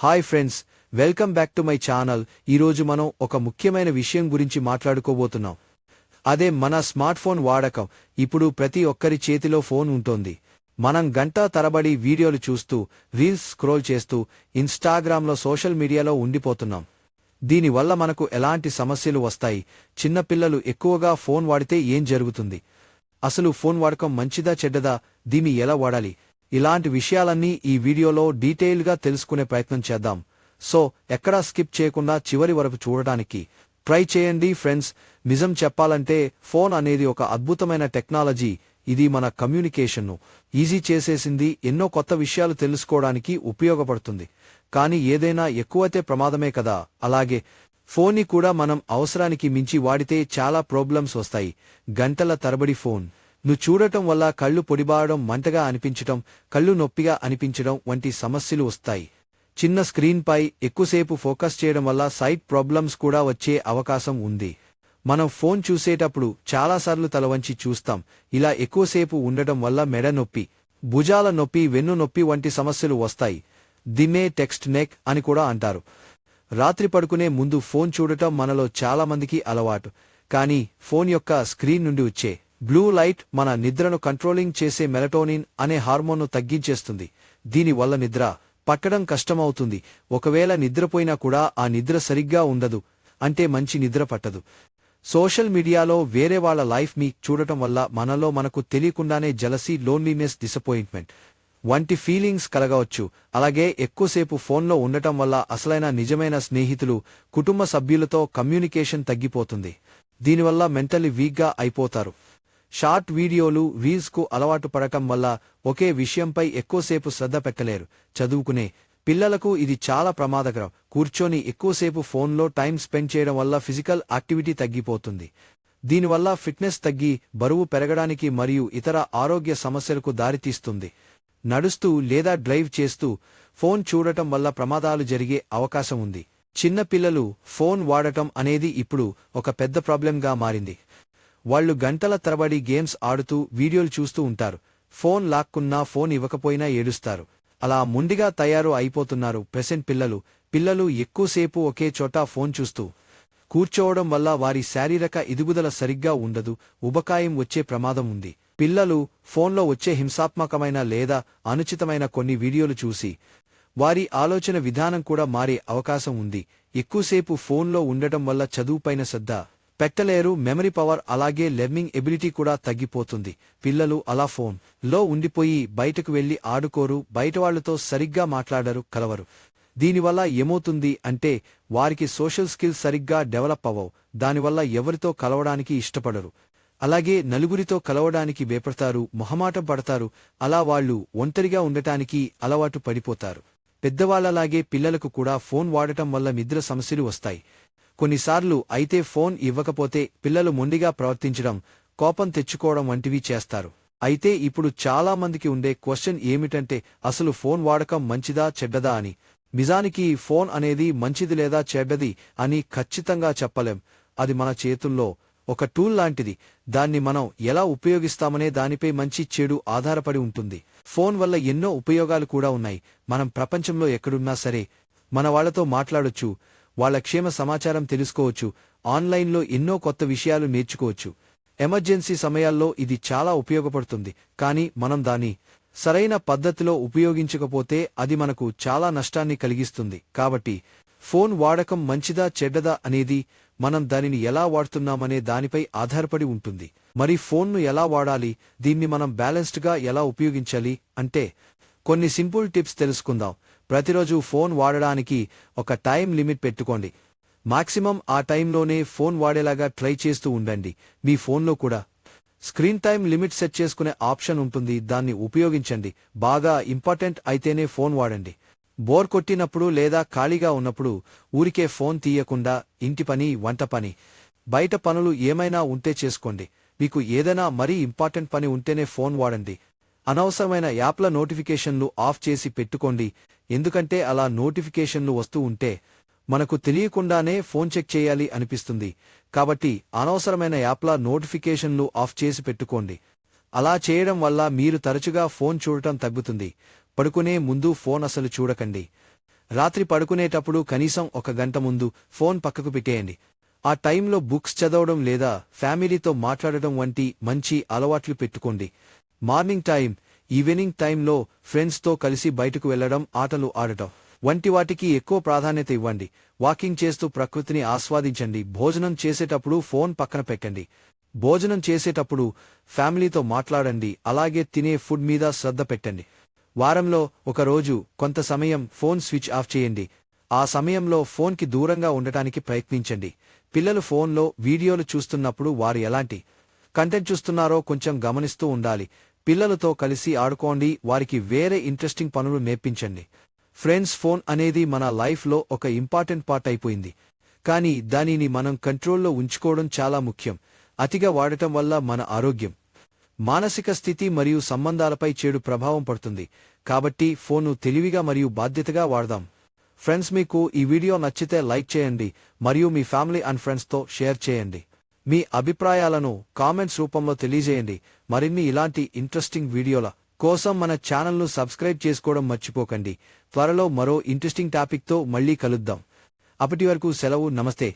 Hi friends welcome back to my channel. ఈరోజు మనం ఒక ముఖ్యమైన విషయం గురించి మాట్లాడుకోబోతున్నాం. అదే మన స్మార్ట్ ఫోన్ వాడకం. ఇప్పుడు ప్రతి ఒక్కరి చేతిలో ఫోన్ ఉంటుంది. మనం గంటా తరబడి వీడియోలు చూస్తూ రీల్స్ స్క్రోల్ చేస్తూ ఇన్స్టాగ్రామ్లో సోషల్ మీడియాలో ఉండిపోతున్నాం. దీనివల్ల మనకు ఎలాంటి సమస్యలు వస్తాయి? చిన్నపిల్లలు ఎక్కువగా ఫోన్ వాడితే ఏం జరుగుతుంది? అసలు ఫోన్ వాడకం మంచిదా చెడ్డదా? దీన్ని ఎలా వాడాలి? ఇలాంటి విషయాలన్నీ ఈ వీడియోలో డీటెయిల్గా తెలుసుకునే ప్రయత్నం చేద్దాం. సో ఎక్కడా స్కిప్ చేయకుండా చివరి వరకు చూడటానికి ట్రై చేయండి ఫ్రెండ్స్. నిజం చెప్పాలంటే ఫోన్ అనేది ఒక అద్భుతమైన టెక్నాలజీ. ఇది మన కమ్యూనికేషన్ను ఈజీ చేసేసింది ఎన్నో కొత్త విషయాలు తెలుసుకోవడానికి ఉపయోగపడుతుంది. కానీ ఏదైనా ఎక్కువైతే ప్రమాదమే కదా. అలాగే ఫోన్ని కూడా మనం అవసరానికి మించి వాడితే చాలా ప్రాబ్లమ్స్ వస్తాయి. గంటల తరబడి ఫోన్. నువ్వు చూడటం వల్ల కళ్ళు పొడిబారడం మంటగా అనిపించటం కళ్ళు నొప్పిగా అనిపించడం వంటి సమస్యలు వస్తాయి. చిన్న స్క్రీన్పై ఎక్కువసేపు ఫోకస్ చేయడం వల్ల సైట్ ప్రాబ్లమ్స్ కూడా వచ్చే అవకాశం ఉంది. మనం ఫోన్ చూసేటప్పుడు చాలాసార్లు తలవంచి చూస్తాం. ఇలా ఎక్కువసేపు ఉండటం వల్ల మెడ నొప్పి భుజాల నొప్పి వెన్ను నొప్పి వంటి సమస్యలు వస్తాయి. దిమే టెక్స్ట్ నెక్ అని కూడా అంటారు. రాత్రి పడుకునే ముందు ఫోన్ చూడటం మనలో చాలామందికి అలవాటు. కానీ ఫోన్ యొక్క స్క్రీన్ నుండి వచ్చే బ్లూ లైట్ మన నిద్రను కంట్రోలింగ్ చేసే మెలటోనిన్ అనే హార్మోన్ను తగ్గించేస్తుంది. దీనివల్ల నిద్ర పట్టడం కష్టమవుతుంది. ఒకవేళ నిద్రపోయినా కూడా ఆ నిద్ర సరిగ్గా ఉండదు. అంటే మంచి నిద్ర పట్టదు. సోషల్ మీడియాలో వేరే వాళ్ళ లైఫ్ మీ చూడటం వల్ల మనలో మనకు తెలియకుండానే జలసీ లోన్లీనెస్ డిసప్పాయింట్మెంట్ వంటి ఫీలింగ్స్ కలగవచ్చు. అలాగే ఎక్కువసేపు ఫోన్లో ఉండటం వల్ల అసలైన నిజమైన స్నేహితులు కుటుంబ సభ్యులతో కమ్యూనికేషన్ తగ్గిపోతుంది. దీనివల్ల మెంటలీ వీక్గా అయిపోతారు. షార్ట్ వీడియోలు రీల్స్కు అలవాటు పడటం వల్ల ఒకే విషయంపై ఎక్కువసేపు శ్రద్ధ పెట్టలేరు. చదువుకునే పిల్లలకు ఇది చాలా ప్రమాదకరం. కూర్చొని ఎక్కువసేపు ఫోన్లో టైం స్పెండ్ చేయడం వల్ల ఫిజికల్ యాక్టివిటీ తగ్గిపోతుంది. దీనివల్ల ఫిట్నెస్ తగ్గి బరువు పెరగడానికి మరియు ఇతర ఆరోగ్య సమస్యలకు దారితీస్తుంది. నడుస్తూ లేదా డ్రైవ్ చేస్తూ ఫోన్ చూడటం వల్ల ప్రమాదాలు జరిగే అవకాశం ఉంది. చిన్న పిల్లలు ఫోన్ వాడటం అనేది ఇప్పుడు ఒక పెద్ద ప్రాబ్లంగా మారింది. వాళ్ళు గంటల తరబడి గేమ్స్ ఆడుతూ వీడియోలు చూస్తూ ఉంటారు. ఫోన్ లాక్కున్నా ఫోన్ ఇవ్వకపోయినా ఏడుస్తారు. అలా ముండిగా తయారు అయిపోతున్నారు ప్రెసెంట్ పిల్లలు. పిల్లలు ఎక్కువసేపు ఒకే చోట ఫోన్ చూస్తూ కూర్చోవడం వల్ల వారి శారీరక ఎదుగుదల సరిగ్గా ఉండదు. ఉబకాయం వచ్చే ప్రమాదం ఉంది. పిల్లలు ఫోన్లో వచ్చే హింసాత్మకమైన లేదా అనుచితమైన కొన్ని వీడియోలు చూసి వారి ఆలోచన విధానం కూడా మారే అవకాశం ఉంది. ఎక్కువసేపు ఫోన్లో ఉండటం వల్ల చదువుపైన శ్రద్ధ పెట్టలేరు మెమరీ పవర్ అలాగే లెర్నింగ్ ఎబిలిటీ కూడా తగ్గిపోతుంది. పిల్లలు అలా ఫోన్లో ఉండిపోయి బయటకు వెళ్ళి ఆడుకోరు బయటవాళ్ళతో సరిగ్గా మాట్లాడరు కలవరు. దీనివల్ల ఏమవుతుంది అంటే వారికి సోషల్ స్కిల్స్ సరిగ్గా డెవలప్ అవ్వవు. దానివల్ల ఎవరితో కలవడానికి ఇష్టపడరు. అలాగే నలుగురితో కలవడానికి భయపడతారు మొహమాటం పడతారు అలా వాళ్ళు ఒంటరిగా ఉండటానికి అలవాటు పడిపోతారు. పెద్దవాళ్ళలాగే పిల్లలకు కూడా ఫోన్ వాడటం వల్ల నిద్ర సమస్యలు వస్తాయి. కొన్నిసార్లు అయితే ఫోన్ ఇవ్వకపోతే పిల్లలు మొండిగా ప్రవర్తించడం కోపం తెచ్చుకోవడం వంటివి చేస్తారు. అయితే ఇప్పుడు చాలా మందికి ఉండే క్వశ్చన్ ఏమిటంటే అసలు ఫోన్ వాడకం మంచిదా చెడ్డదా అని. నిజానికి ఫోన్ అనేది మంచిది లేదా చెడ్డది అని ఖచ్చితంగా చెప్పలేం. అది మన చేతుల్లో ఒక టూల్ లాంటిది. దాన్ని మనం ఎలా ఉపయోగిస్తామనే దానిపై మంచి చెడు ఆధారపడి ఉంటుంది. ఫోన్ వల్ల ఎన్నో ఉపయోగాలు కూడా ఉన్నాయి. మనం ప్రపంచంలో ఎక్కడున్నా సరే మన వాళ్ళతో మాట్లాడొచ్చు వాళ్ళ క్షేమ సమాచారం తెలుసుకోవచ్చు ఆన్లైన్లో ఎన్నో కొత్త విషయాలు నేర్చుకోవచ్చు. ఎమర్జెన్సీ సమయాల్లో ఇది చాలా ఉపయోగపడుతుంది కానీ మనం దాని సరైన పద్ధతిలో ఉపయోగించకపోతే అది మనకు చాలా నష్టాన్ని కలిగిస్తుంది. కాబట్టి ఫోన్ వాడకం మంచిదా చెడ్డదా అనేది మనం దానిని ఎలా వాడుతున్నామనే దానిపై ఆధారపడి ఉంటుంది. మరి ఫోన్ను ఎలా వాడాలి దీన్ని మనం బ్యాలెన్స్డ్గా ఎలా ఉపయోగించాలి అంటే కొన్ని సింపుల్ టిప్స్ తెలుసుకుందాం. ప్రతిరోజు ఫోన్ వాడడానికి ఒక టైం లిమిట్ పెట్టుకోండి. మాక్సిమం ఆ టైంలోనే ఫోన్ వాడేలాగా ట్రై చేస్తూ ఉండండి. మీ ఫోన్లో కూడా. స్క్రీన్ టైం లిమిట్ సెట్ చేసుకునే ఆప్షన్ ఉంటుంది. దాన్ని ఉపయోగించండి. బాగా ఇంపార్టెంట్ అయితేనే ఫోన్ వాడండి. బోర్ కొట్టినప్పుడు లేదా ఖాళీగా ఉన్నప్పుడు ఊరికే ఫోన్ తీయకుండా ఇంటి పని వంట పని బయట పనులు ఏమైనా ఉంటే చేసుకోండి. మీకు ఏదైనా మరీ ఇంపార్టెంట్ పని ఉంటేనే ఫోన్ వాడండి. అనవసరమైన యాప్ల నోటిఫికేషన్లు ఆఫ్ చేసి పెట్టుకోండి. ఎందుకంటే అలా నోటిఫికేషన్లు వస్తూ ఉంటే మనకు తెలియకుండానే ఫోన్ చెక్ చేయాలి అనిపిస్తుంది. కాబట్టి అనవసరమైన యాప్ల నోటిఫికేషన్లు ఆఫ్ చేసి పెట్టుకోండి. అలా చేయడం వల్ల మీరు తరచుగా ఫోన్ చూడటం తగ్గుతుంది. పడుకునే ముందు ఫోన్ అసలు చూడకండి. రాత్రి పడుకునేటప్పుడు కనీసం ఒక గంట ముందు ఫోన్ పక్కకు పెట్టేయండి. ఆ టైంలో బుక్స్ చదవడం లేదా ఫ్యామిలీతో మాట్లాడటం వంటి మంచి అలవాట్లు పెట్టుకోండి. మార్నింగ్ టైం ఈవినింగ్ టైంలో ఫ్రెండ్స్తో కలిసి బయటకు వెళ్ళడం ఆటలు ఆడటం. వంటి వాటికి ఎక్కువ ప్రాధాన్యత ఇవ్వండి. వాకింగ్ చేస్తూ ప్రకృతిని ఆస్వాదించండి. భోజనం చేసేటప్పుడు ఫోన్ పక్కన పెట్టండి. భోజనం చేసేటప్పుడు ఫ్యామిలీతో మాట్లాడండి. అలాగే తినే ఫుడ్ మీద శ్రద్ధ పెట్టండి. వారంలో ఒక రోజు కొంత సమయం ఫోన్ స్విచ్ ఆఫ్ చేయండి. ఆ సమయంలో ఫోన్కి దూరంగా ఉండటానికి ప్రయత్నించండి. పిల్లలు ఫోన్లో వీడియోలు చూస్తున్నప్పుడు వారు ఎలాంటి కంటెంట్ చూస్తున్నారో కొంచెం గమనిస్తూ ఉండాలి. పిల్లలతో కలిసి ఆడుకోండి వారికి వేరే ఇంట్రెస్టింగ్ పనులు నేర్పించండి. ఫ్రెండ్స్ ఫోన్ అనేది మన లైఫ్లో ఒక ఇంపార్టెంట్ పార్ట్ అయిపోయింది. కానీ దానిని మనం కంట్రోల్లో ఉంచుకోవడం చాలా ముఖ్యం. అతిగా వాడటం వల్ల మన ఆరోగ్యం మానసిక స్థితి మరియు సంబంధాలపై చెడు ప్రభావం పడుతుంది. కాబట్టి ఫోను తెలివిగా మరియు బాధ్యతగా వాడదాం. ఫ్రెండ్స్ మీకు ఈ వీడియో నచ్చితే లైక్ చేయండి మరియు మీ ఫ్యామిలీ అండ్ ఫ్రెండ్స్తో షేర్ చేయండి. మీ అభిప్రాయాలను కామెంట్స్ రూపంలో తెలియజేయండి. మరిన్ని ఇలాంటి ఇంట్రెస్టింగ్ వీడియోల కోసం మన ఛానల్ను సబ్స్క్రైబ్ చేసుకోవడం మర్చిపోకండి. త్వరలో మరో ఇంట్రెస్టింగ్ టాపిక్తో మళ్ళీ కలుద్దాం. అప్పటి వరకు సెలవు నమస్తే.